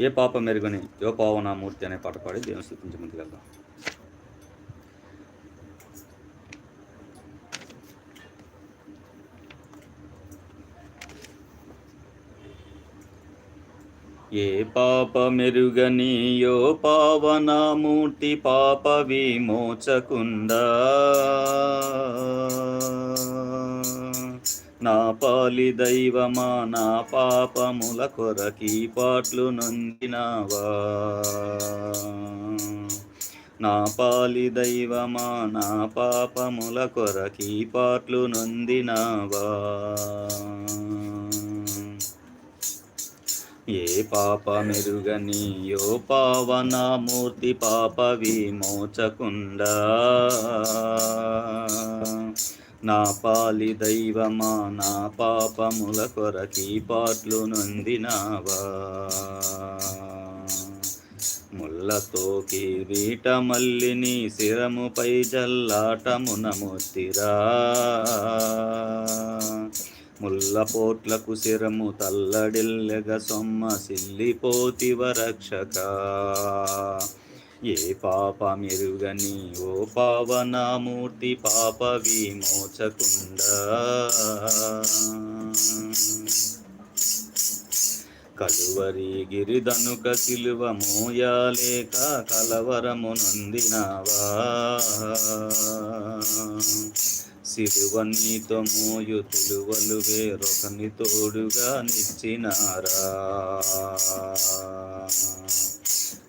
ఏ పాప మెరుగని యో పావనామూర్తి అనే పాట పాడి దేవుని స్థుతించి ముందుకు వెళ్దాం. ఏ పాప మెరుగని యో పావనామూర్తి పాప విమోచకుండా నా పాలి దైవమా నా పాపముల కొరకి పాట్లు నొందినావా నా పాలి దైవమా నా పాపముల కొరకి పాట్లు నొందినావా ఏ పాప మెరుగని యో పావనామూర్తి పాప విమోచకుండా. నా పాలి దైవమా నా పాపముల కొరకి పాట్లు నొందినావా? ముళ్ళతో కిరీట మల్లిని శిరముపై జల్లాటమున ముత్తిరా. ముల్ల పోట్లకు శిరము తల్లడిల్లెగ సొమ్మ సిల్లిపోతివ రక్షక. ఏ పాప మెరుగని ఓ పావనామూర్తి పాప విమోచకుండా. కలువరి గిరిదనుక సిలువ మోయాలేక కలవరము నొందినావా? సిలువ నీతో మోయు తిలువలు వేరొకని తోడుగా నిచ్చినారా?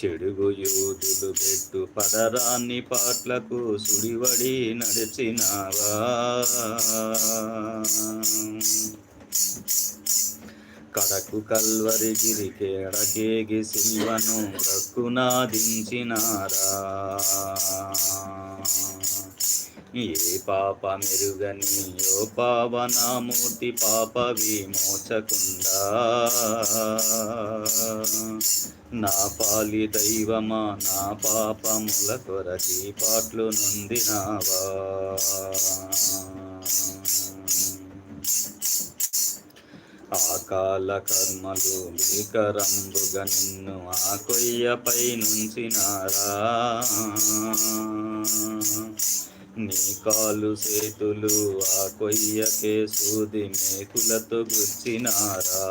చెడుగు యూదులు పెట్టు పదరాన్ని పాట్లకు సుడివడి నడిచినావా? కడకు కల్వరి గిరికేడకేగి సిల్వను రక్కునాదించినారా? ఏ పాప మెరుగని యో పావనామూర్తి పాప విమోచకుండా. నా పాలి దైవమా నా పాపముల కొరకి పాట్లు నొందినావా. ఆకాల కర్మలు భీకరంబుగా నిన్ను ఆ కొయ్యపై నుంచినారా నీ కాలు చేతులు ఆ కొయ్యకే సూది మేకులతో గుచ్చినారా?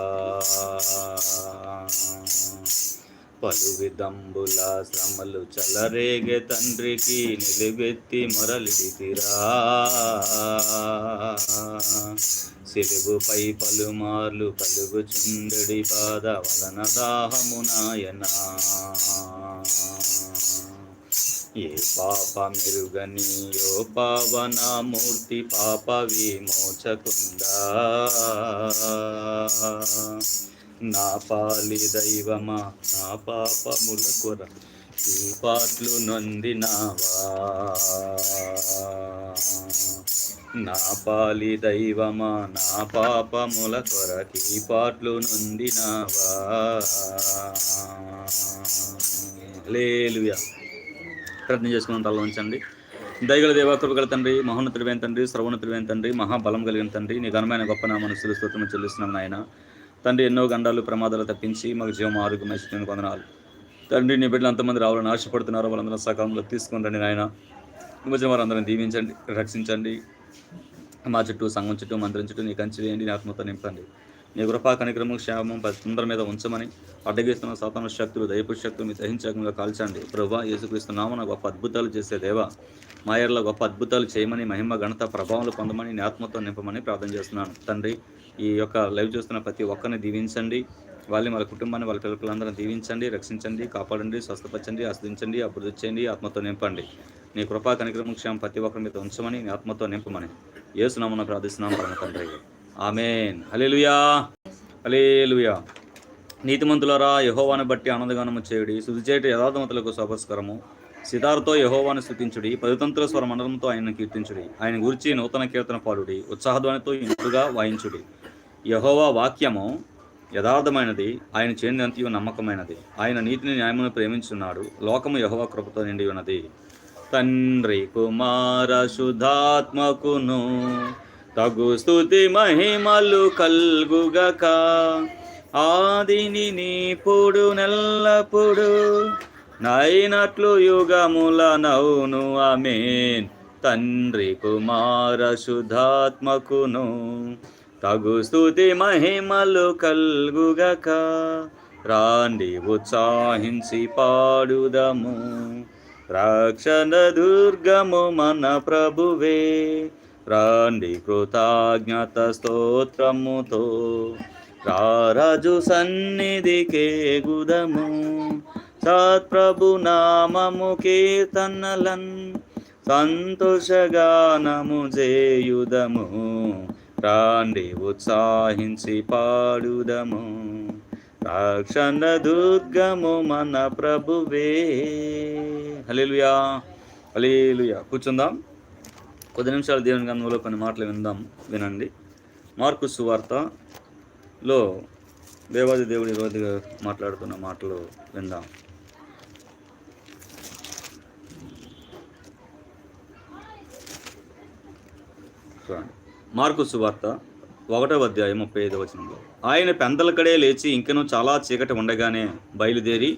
పలు విదంబుల శ్రమలు చలరేగే తండ్రికి నిలువెత్తి మొరలిదిరా. సిలుగుపై పలుమార్లు కలుగుచుండడి పాద వలన దాహము నాయనా. ఏ పాప మెరుగని యో పావనామూర్తి పాప విమోచకుండా నా పాలి దైవమా నా పాపముల కొర ఈ పాటలు నొందినావా? నా పాలి దైవమా నా పాపముల కొరకి పాటలు నొందినావా? లేలుయా ప్రార్థన చేసుకున్న తల ఉంచండి దయగల దేవా కృపగల తండ్రి మహోన్నతుడివైన తండ్రి సర్వోన్నతుడివైన తండ్రి మహాబలం కలిగిన తండ్రి నీ ఘనమైన గొప్ప నామను స్తోత్రం చెల్లిస్తున్నాం నాయన. తండ్రి ఎన్నో గండాలు ప్రమాదాలు తప్పించి మాకు జీవం ఆరోగ్యం ఇచ్చిన కొందనాలు. తండ్రి నీ బిడ్డలు అంతమంది రావాలని ఆశపడుతున్నారు. వాళ్ళందరూ సకాలంలో తీసుకుని రండి నాయన. విభజన వారందరం దీవించండి రక్షించండి. మా చుట్టూ సంఘం చుట్టూ మందిరం చుట్టూ నీ కంచి వేయండి నీ ఆత్మతో నింపండి. నీ కృపా కనిక్రమం క్షేమం అందరి మీద ఉంచమని అడ్డగిస్తున్న సాతాన శక్తులు దయపు శక్తులు మీ దహించకుండా కాల్చండి. ప్రభా యేసుక్రీస్తు నామన గొప్ప అద్భుతాలు చేసే దేవా మాయర్లో గొప్ప అద్భుతాలు చేయమని మహిమ ఘనత ప్రభావాలు పొందమని నీ ఆత్మతో నింపమని ప్రార్థన చేస్తున్నాను. తండ్రి ఈ యొక్క లైవ్ చూస్తున్న ప్రతి ఒక్కరిని దీవించండి. వాళ్ళని వాళ్ళ కుటుంబాన్ని వాళ్ళ పిల్లలందరినీ దీవించండి రక్షించండి కాపాడండి స్వస్థపరచండి ఆస్వాదించండి అభివృద్ధి చేయండి ఆత్మతో నింపండి. నీ కృపా కనిక్రమం క్షేమం ప్రతి ఒక్కరి మీద ఉంచమని నీ ఆత్మతో నింపమని ఏసునామన ప్రార్థిస్తున్నాం పరమ తండ్రి. ఆమెన్. హలేలుయా హలేలుయా నీతిమంతులరా యహోవాను బట్టి ఆనందగానము చేయుడి. శుద్ధి చేయట యథార్థమతులకు శుభస్కరము సితారుతో యహోవాను స్థుతించుడి పదితంత్ర స్వర మండలంతో ఆయనను కీర్తించుడి. ఆయన గురించి నూతన కీర్తన పాలుడి ఉత్సాహధ్వనితో ఇంటుగా వాయించుడి. యహోవా వాక్యము యథార్థమైనది. ఆయన చేయందంతయు నమ్మకమైనది. ఆయన నీతిని న్యాయమును ప్రేమించున్నాడు. లోకము యహోవా కృపతో నిండి ఉన్నది. తండ్రి కుమార శుద్ధాత్మకును తగు స్థుతి మహిమలు కల్గుగక. ఆదిని నీపుడు నల్లపుడు నైనట్లు యుగముల నౌను అమేన్ తండ్రి కుమార శుధాత్మకును తగు స్థుతి మహిమలు కల్గుగక. రాండి ఉత్సాహించి పాడుదము రక్షణ దుర్గము మన ప్రభువే. రాండి కృతజ్ఞత స్తోత్రముతో రారాజు సన్నిధికే గుదము. సత్ప్రభు నామము కీర్తనలన్ సంతోషగానము చేయుదము రాండి ఉత్సాహించి పాడుదము. రక్షణ దుర్గము మన ప్రభువే. హలేలుయా హలేలుయా కూర్చుందాం. కొద్ది నిమిషాలు దేవుని గంధంలో కొన్ని మాటలు విందాం వినండి. మార్కు సువార్తలో దేవాది దేవుడి రోజు మాట్లాడుతున్న మాటలు విందాం. చూడండి. మార్కు సువార్త ఒకటో అధ్యాయం ముప్పై ఐదు వచనంలో. ఆయన పెందలకడే లేచి ఇంకనూ చాలా చీకటి ఉండగానే బయలుదేరి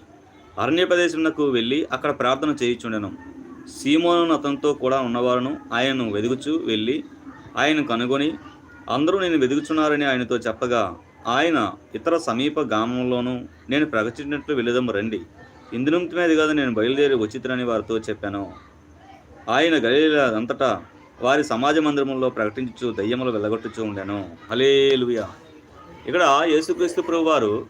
అరణ్య ప్రదేశంకు వెళ్ళి అక్కడ ప్రార్థన చేయించుండెను. సీమోను అతనితో కూడా ఉన్నవారును ఆయనను వెదుగుచూ వెళ్ళి ఆయన కనుగొని అందరూ నేను వెదుగుచున్నారని ఆయనతో చెప్పగా ఆయన ఇతర సమీప గ్రామంలోనూ నేను ప్రకటించినట్లు వెళ్ళదాము రండి. ఇందునిమిత్తమేది కాదు నేను బయలుదేరి వచ్చితనని వారితో చెప్పాను. ఆయన గలీల అంతటా వారి సమాజ మందిరములో ప్రకటించు దయ్యములు వెళ్ళగొట్టుచూ ఉండాను. హలేలుయా ఇక్కడ యేసుక్రీస్తు ప్రభు వారు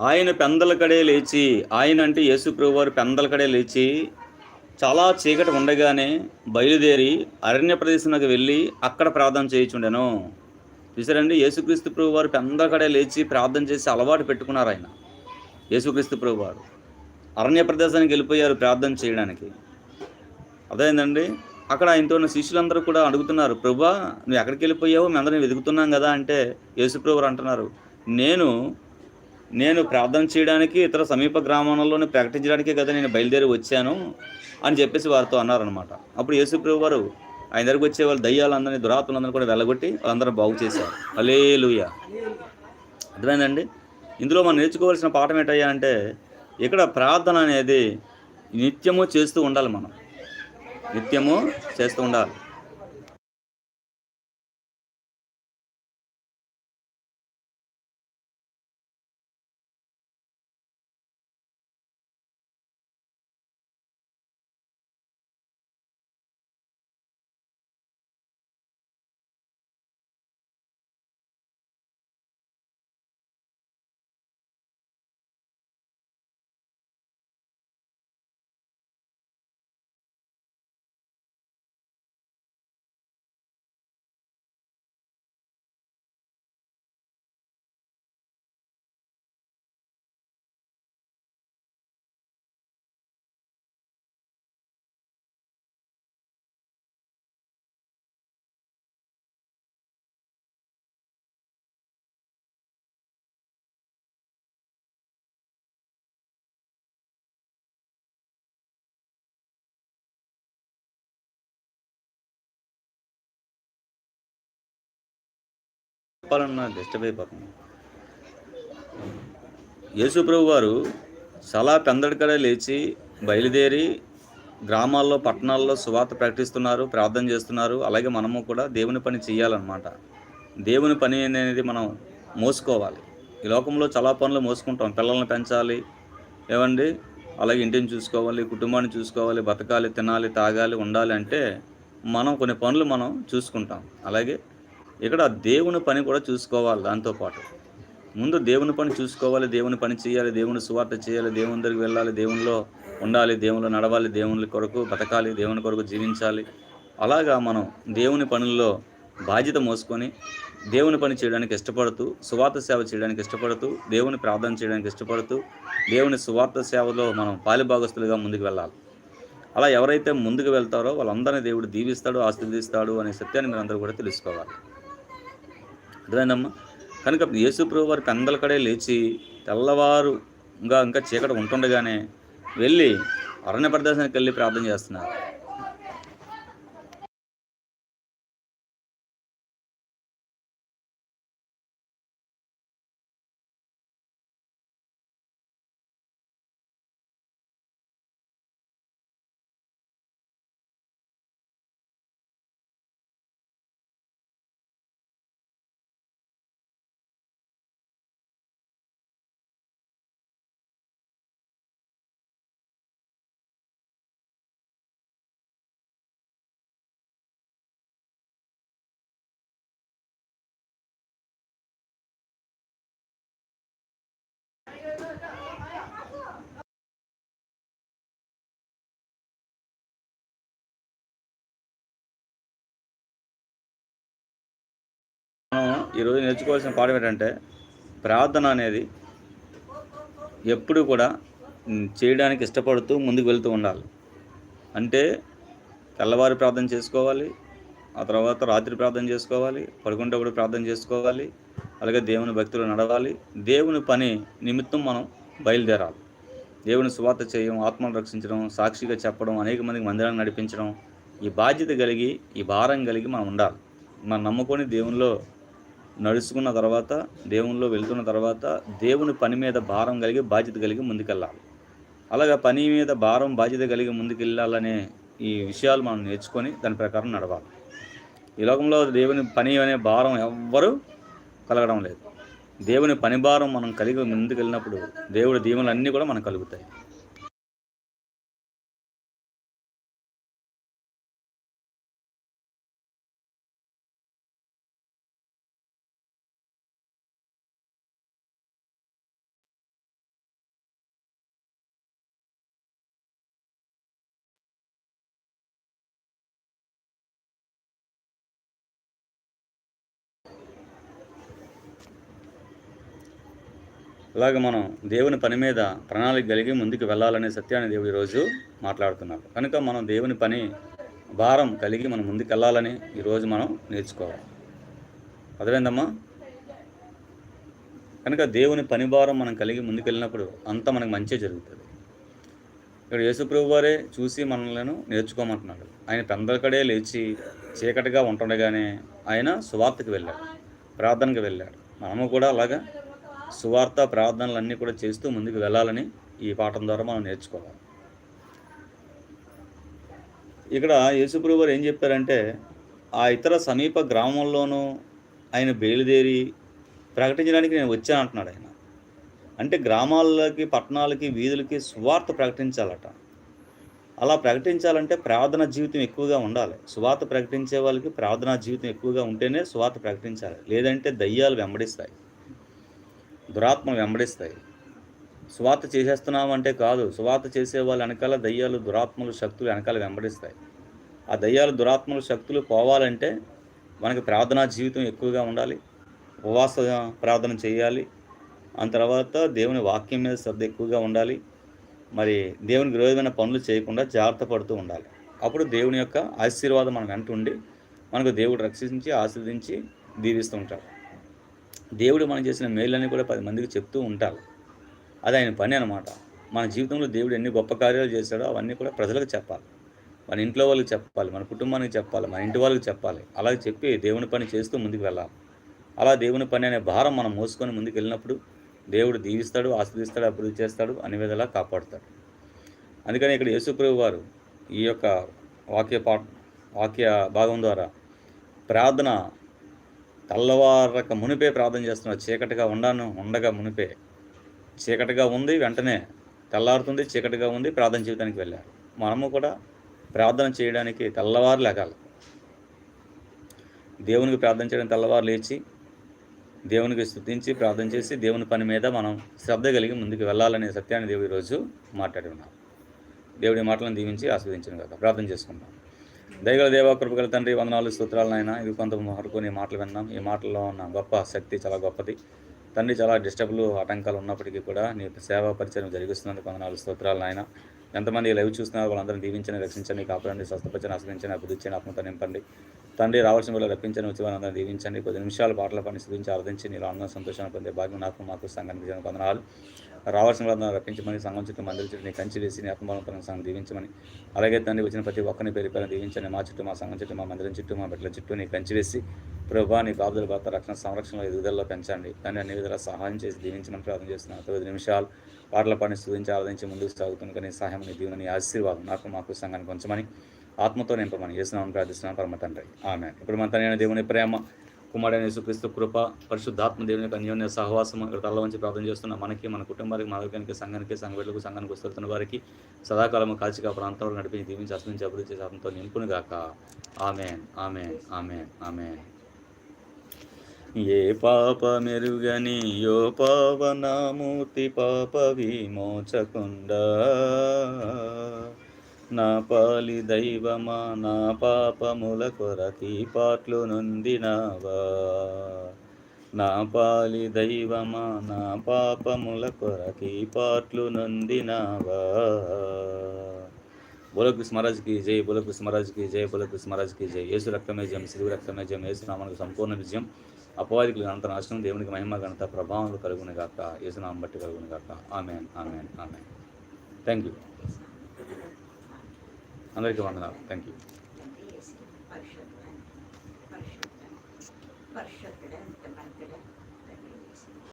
ఆయన పెందలకడే లేచి ఆయన అంటే యేసుప్రభు వారు పెందలకడే లేచి చాలా చీకటి ఉండగానే బయలుదేరి అరణ్య ప్రదేశంలోకి వెళ్ళి అక్కడ ప్రార్థన చేయించుండెను. చూసారండి యేసుక్రీస్తు ప్రభు వారు పెందలకడే లేచి ప్రార్థన చేసి అలవాటు పెట్టుకున్నారు ఆయన. యేసుక్రీస్తు ప్రభు వారు అరణ్య ప్రదేశానికి వెళ్ళిపోయారు ప్రార్థన చేయడానికి. అదేందండి? అక్కడ ఆయనతో ఉన్న శిష్యులందరూ కూడా అడుగుతున్నారు ప్రభా నువ్వు ఎక్కడికి వెళ్ళిపోయావో? మేమందరం వెతుకుతున్నాం కదా అంటే యేసుప్రభు వారు అంటున్నారు నేను నేను ప్రార్థన చేయడానికి ఇతర సమీప గ్రామాలలోనే ప్రకటించడానికే కదా నేను బయలుదేరి వచ్చాను అని చెప్పేసి వారితో అన్నారనమాట అప్పుడు యేసుప్రభు వారు ఆయన దగ్గరికి వచ్చే వాళ్ళు దయ్యాలందరినీ దురాత్మలందరినీ కూడా వెళ్ళగొట్టి వాళ్ళందరూ బాగు చేశారు. అలే అర్థమైందండి? ఇందులో మనం నేర్చుకోవాల్సిన పాఠం ఏంటయ్యా అంటే ఇక్కడ ప్రార్థన అనేది నిత్యము చేస్తూ ఉండాలి మనం. నిత్యము చేస్తూ ఉండాలి. చెప్పాలన్నా డిస్టర్బ్ అయిపోతుంది. యేసుప్రభు వారు చాలా పెందడికడే లేచి బయలుదేరి గ్రామాల్లో పట్టణాల్లో సువార్త ప్రకటిస్తున్నారు ప్రార్థన చేస్తున్నారు. అలాగే మనము కూడా దేవుని పని చేయాలన్నమాట. దేవుని పని అనేది మనం మోసుకోవాలి. ఈ లోకంలో చాలా పనులు మోసుకుంటాం. పిల్లల్ని పెంచాలి. ఏమండి అలాగే ఇంటిని చూసుకోవాలి కుటుంబాన్ని చూసుకోవాలి బతకాలి తినాలి తాగాలి ఉండాలి అంటే మనం కొన్ని పనులు మనం చూసుకుంటాం. అలాగే ఇక్కడ దేవుని పని కూడా చూసుకోవాలి దాంతోపాటు ముందు దేవుని పని చూసుకోవాలి దేవుని పని చేయాలి దేవుని సువార్త చేయాలి దేవుని దగ్గరికి వెళ్ళాలి దేవునిలో ఉండాలి దేవునిలో నడవాలి దేవుని కొరకు బతకాలి దేవుని కొరకు జీవించాలి. అలాగా మనం దేవుని పనుల్లో బాధ్యత మోసుకొని దేవుని పని చేయడానికి ఇష్టపడుతూ సువార్త సేవ చేయడానికి ఇష్టపడుతూ దేవుని ప్రార్థన చేయడానికి ఇష్టపడుతూ దేవుని సువార్త సేవలో మనం పాలిభాగస్తులుగా ముందుకు వెళ్ళాలి. అలా ఎవరైతే ముందుకు వెళ్తారో వాళ్ళందరినీ దేవుడు దీవిస్తాడు ఆశీర్దిస్తాడు అనే సత్యాన్ని మీరు అందరూ కూడా తెలుసుకోవాలి. అర్థమైందమ్మా? కనుక యేసుప్రభు వారి పెందల కడే లేచి తెల్లవారుగా ఇంకా చీకటి ఉంటుండగానే వెళ్ళి అరణ్య ప్రదేశానికి వెళ్ళి ప్రార్థన చేస్తున్నారు మనం ఈరోజు నేర్చుకోవాల్సిన పాఠం ఏంటంటే ప్రార్థన అనేది ఎప్పుడు కూడా చేయడానికి ఇష్టపడుతూ ముందుకు వెళ్తూ ఉండాలి. అంటే తెల్లవారు ప్రార్థన చేసుకోవాలి ఆ తర్వాత రాత్రి ప్రార్థన చేసుకోవాలి పడుకుంటప్పుడు ప్రార్థన చేసుకోవాలి అలాగే దేవుని భక్తులు నడవాలి. దేవుని పని నిమిత్తం మనం బయలుదేరాలి. దేవుని సువార్త చేయడం ఆత్మను రక్షించడం సాక్షిగా చెప్పడం అనేక మందికి మందిరాన్ని నడిపించడం ఈ బాధ్యత కలిగి ఈ భారం కలిగి మనం ఉండాలి. మనం నమ్ముకొని దేవునిలో నడుచుకున్న తర్వాత దేవునిలో వెళ్తున్న తర్వాత దేవుని పని మీద భారం కలిగి బాధ్యత కలిగి ముందుకెళ్ళాలి. అలాగా పని మీద భారం బాధ్యత కలిగి ముందుకెళ్ళాలనే ఈ విషయాలు మనం నేర్చుకొని దాని ప్రకారం నడవాలి. ఈ లోకంలో దేవుని పని అనే భారం ఎవ్వరూ కలగడం లేదు. దేవుని పని భారం మనం కలిగి ముందుకెళ్ళినప్పుడు దేవుడి దీవెనలు అన్నీ కూడా మనకు కలుగుతాయి. అలాగే మనం దేవుని పని మీద ప్రణాళిక కలిగి ముందుకు వెళ్ళాలనే సత్యాన్ని దేవుడు ఈరోజు మాట్లాడుతున్నారు కనుక మనం దేవుని పని భారం కలిగి మనం ముందుకు వెళ్ళాలని ఈరోజు మనం నేర్చుకోవాలి. అర్థమైందమ్మా? కనుక దేవుని పని భారం మనం కలిగి ముందుకెళ్ళినప్పుడు అంతా మనకు మంచి జరుగుతుంది. ఇక్కడ యేసుప్రభు వారే చూసి మనలను నేర్చుకోమంటున్నాడు. ఆయన పెందలకడే లేచి చీకటిగా ఉంటుండగానే ఆయన సువార్తకు వెళ్ళాడు ప్రార్థనకు వెళ్ళాడు. మనము కూడా అలాగా సువార్త ప్రార్థనలు అన్నీ కూడా చేస్తూ ముందుకు వెళ్ళాలని ఈ పాఠం ద్వారా మనం నేర్చుకోవాలి. ఇక్కడ యేసుప్రభు గారు ఏం చెప్పారంటే ఆ ఇతర సమీప గ్రామంలోనూ ఆయన బయలుదేరి ప్రకటించడానికి నేను వచ్చాను అంటున్నాడు ఆయన. అంటే గ్రామాలకి పట్టణాలకి వీధులకి సువార్త ప్రకటించాలట. అలా ప్రకటించాలంటే ప్రార్థన జీవితం ఎక్కువగా ఉండాలి. సువార్త ప్రకటించే వాళ్ళకి ప్రార్థనా జీవితం ఎక్కువగా ఉంటేనే సువార్త ప్రకటించాలి. లేదంటే దయ్యాలు వెంబడిస్తాయి. దురాత్మలు వెంబడిస్తాయి. సువార్త చేసేస్తున్నాం అంటే కాదు సువార్త చేసే వాళ్ళ వెనకాల దయ్యాలు దురాత్మలు శక్తులు వెనకాల వెంబడిస్తాయి. ఆ దయ్యాలు దురాత్మలు శక్తులు పోవాలంటే మనకి ప్రార్థనా జీవితం ఎక్కువగా ఉండాలి. ఉపవాస ప్రార్థన చేయాలి. ఆ తర్వాత దేవుని వాక్యం మీద శ్రద్ధ ఎక్కువగా ఉండాలి. మరి దేవునికి విరోధమైన పనులు చేయకుండా జాగ్రత్త పడుతూ ఉండాలి. అప్పుడు దేవుని యొక్క ఆశీర్వాదం మనం వెంట ఉండి మనకు దేవుడు రక్షించి ఆశీర్వదించి దీవిస్తూ ఉంటాడు. దేవుడు మనం చేసిన మేళ్ళని కూడా పది మందికి చెప్తూ ఉంటారు. అది ఆయన పని అనమాట మన జీవితంలో దేవుడు ఎన్ని గొప్ప కార్యాలు చేశాడో అవన్నీ కూడా ప్రజలకు చెప్పాలి. మన ఇంట్లో వాళ్ళకి చెప్పాలి మన కుటుంబానికి చెప్పాలి మన ఇంటి వాళ్ళకి చెప్పాలి. అలాగే చెప్పి దేవుని పని చేస్తూ ముందుకు వెళ్ళాలి. అలా దేవుని పని అనే భారం మనం మోసుకొని ముందుకు వెళ్ళినప్పుడు దేవుడు దీవిస్తాడు ఆస్వాదిస్తాడు అభివృద్ధి చేస్తాడు అన్ని విధాలా కాపాడుతాడు. అందుకని ఇక్కడ యేసుప్రభు వారు ఈ యొక్క వాక్య పా వాక్య భాగం ద్వారా ప్రార్థన తెల్లవారక మునిపే ప్రార్థన చేస్తున్నావు. చీకటిగా ఉండాను ఉండగా మునిపే. చీకటిగా ఉంది వెంటనే తెల్లారుతుంది చీకటిగా ఉంది ప్రార్థన చేయడానికి వెళ్ళారు మనము కూడా ప్రార్థన చేయడానికి తెల్లవారు లేగాలి. దేవునికి ప్రార్థన చేయడం తెల్లవారు లేచి దేవునికి స్థుతించి ప్రార్థన చేసి దేవుని పని మీద మనం శ్రద్ధ కలిగి ముందుకు వెళ్ళాలనే సత్యాన్ని దేవుడు ఈరోజు మాట్లాడి ఉన్నాం దేవుడి మాటలను దీవించి ఆస్వాదించిన కదా ప్రార్థన చేసుకుంటాం దయగల దేవాకృపగల తండ్రి వందనాలు స్తోత్రాలు నాయన. ఇవి కొంత వరకు మాటలు విన్నాం. ఈ మాటల్లో ఉన్న గొప్ప శక్తి చాలా గొప్పది. తండ్రి చాలా డిస్టర్బ్లు ఆటంకాలు ఉన్నప్పటికీ కూడా నీ సేవా పరిచయం జరిగిస్తున్నందుకు వందనాలు స్తోత్రాలు నాయన. ఎంతమంది లైవ్ చూస్తున్నారు వాళ్ళందరినీ దీవించని రక్షించండి కాపాడండి స్వస్థపరచని ఆశ్రయించని అభివృద్ధి ఆత్మతో నింపండి. తండ్రి రావాల్సిన వేళ రప్పించని వచ్చి దీవించండి. కొద్ది నిమిషాలు పాటల పని స్థుతించి ఆరాధించి నీలో అందరం సంతోషాన్ని పొందే భాగ్యం నాకు మాకు సంఘానికి జన వందనాలు రావాల్సిన వాళ్ళందరూ రప్పించమని సంఘం చుట్టూ మందిరి చుట్టూ నీ కంచి వేసి నీ ఆత్మబలం సంఘం దీవించమని. అలాగే తండ్రి వచ్చిన ప్రతి ఒక్కరిని పేరు పేరు దీవించండి. మా చుట్టూ మా సంఘం చుట్టూ మా మందిరం చుట్టూ మా బిడ్డల చుట్టూ నీ కంచి వేసి ప్రభా నీ బాబుల భర్త రక్షణ సంరక్షణలో ఎదుగుదలలో పెంచండి. దాన్ని అన్ని విధాలా సహాయం చేసి దీవించమని ప్రార్థన చేస్తున్నాను. తొమ్మిది నిమిషాలు పాటల పని స్థుతించి ఆరాధించి ముందుకు సాగుతుంది కానీ సహాయం దీవుని ఆశీర్వాదం నాకు మాకు సంఘానికి కొంచెమని ఆత్మతో నింపమని చేస్తున్నామని ప్రార్థిస్తున్నాను పరమ తండ్రి. ఆమె ఇప్పుడు మన తండ్రి దేవుని ప్రేమ కుమారుడైన యేసుక్రీస్తు కృప పరిశుద్ధాత్మ దేవుని యొక్క అన్యోన్య సహవాసం ఇక్కడ తల్ల వంచి ప్రార్థన చేస్తున్న. మనకి మన కుటుంబానికి మా వర్గానికి సంఘానికి సంఘటనకు సంఘానికి వస్తున్న వారికి సదాకాలము కాల్చిగా ప్రాంతంలో నడిపించి దీవించి అసలించి అభివృద్ధి చేసి ఆత్మతో నింపును గాక ఆమెన్. ఆమెన్. ఆమెన్. ఆమెన్. ఏ పాప మెరుగని యో పావనామూర్తి పాప విమోచకుండా. నా పాలి దైవమా నా పాపముల కొరకి పాట్లు నొందినావా. నా పాలి దైవమా నా పాపముల కొరకి పాట్లు నొందినావా. బులకు స్మరాజ్కి జై బులకు స్మరాజ్కి జై బులకు స్మరాజ్కి జై. యేసు రక్తమే జయం సిలువు రక్తమే జయం యేసు నామానికి సంపూర్ణ విజయం. అపవాదికులు అంత నాశనం దేవునికి మహిమ ఘనత ప్రభావాలు కలుగుని కాక యేసునామం బట్టి కలుగుని కాక amen amen amen. Thank you అందరికీ వందనాలు. Thank you